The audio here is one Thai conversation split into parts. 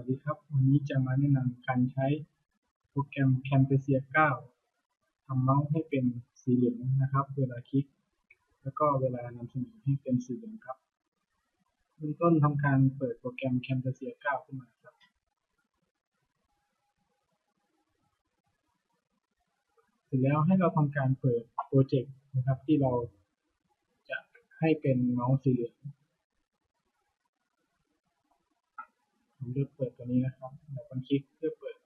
วัสดีครับ วันนี้จะมาแนะนำการใช้โปรแกรม Camtasia 9ทำเมาส์ให้เป็นสีเหลืองนะครับ เวลาคลิก แล้วก็เวลานำเสนอให้เป็นสีเหลืองครับเบื้องต้นทำการเปิดโปรแกรม Camtasia 9 ขึ้นมาครับ เสร็จแล้วให้เราทำการเปิดโปรเจกต์นะครับที่เราจะให้เป็นเมาส์สีเหลือง ผมเลือกเปิดตัวนี้นะครับแล้วก็คลิกเพื่อเปิด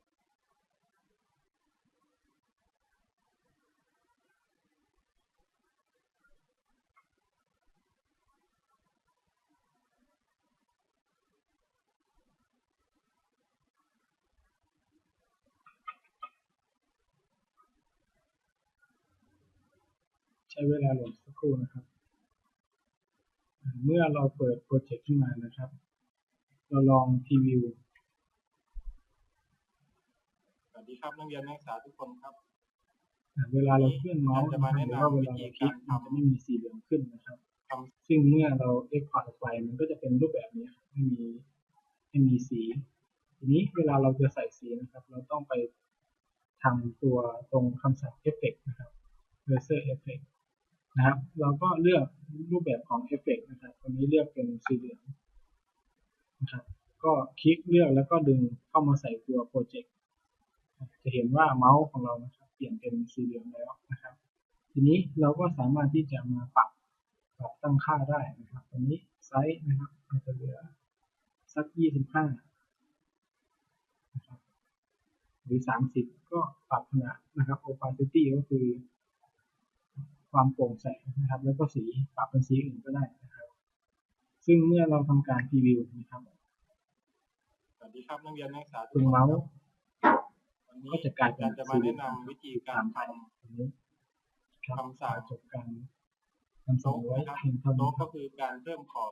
ใช้เวลาโหลดสักครู่นะครับ เมื่อเราเปิดโปรเจกต์ขึ้นมานะครับ เราลองพรีวิว สวัสดีครับนักเรียนนักศึกษาทุกคนครับอ่าเวลาเราเคลื่อนเมาส์จะนะคมารับแนะหรืนำอว่าเวลาวิธีเราคลิกการมันทำจะไม่มีสีเหลืองขึ้นนะครับทซึ่งเมื่อเราเอ็กพอร์ตออกไปมันก็จะเป็นรูปแบบนี้ครับไม่มีไม่มีสี ทีนี้เวลาเราจะใส่สีนะครับ เราต้องไปทำตัวตรงคำสั่งเอฟเฟกนะครับ cursor effect นะครับ เราก็เลือกรูปแบบของเอฟเฟกนะครับตัวนี้เลือกเป็นสีเหลืองนะครับ ก็คลิกเลือกแล้วก็ดึงเข้ามาใส่ตัวโปรเจกต์จะเห็นว่าเมาส์ของเรานะครับเปลี่ยนเป็นสีเหลืองแล้วนะครับ ทีนี้เราก็สามารถที่จะมาปรับปรับตั้งค่าได้นะครับตรงนี้ไซส์นะครับอาจจะเหลือสัก 25นะครับหรือ 30 ก็ปรับขนาดนะครับ opacity ก็คือความโปร่งแสงนะครับ แล้วก็สีปรับเป็นสีอื่นก็ได้นะครับ ซึ่งเมื่อเราทำการพรีวิวนะครับ วัสดีครับนักเรียนนักศึกษาตรงเมาส์วันนี้ก็จะกลายเป็นอจจะมาแนะนำวิธีการทตรงนี้ครับคำสั่งจบการนำำเสนโต๊ะอไว้นะครับเพียงเท่านี้โต๊ะครัก็บคือการเพิ่มขอบ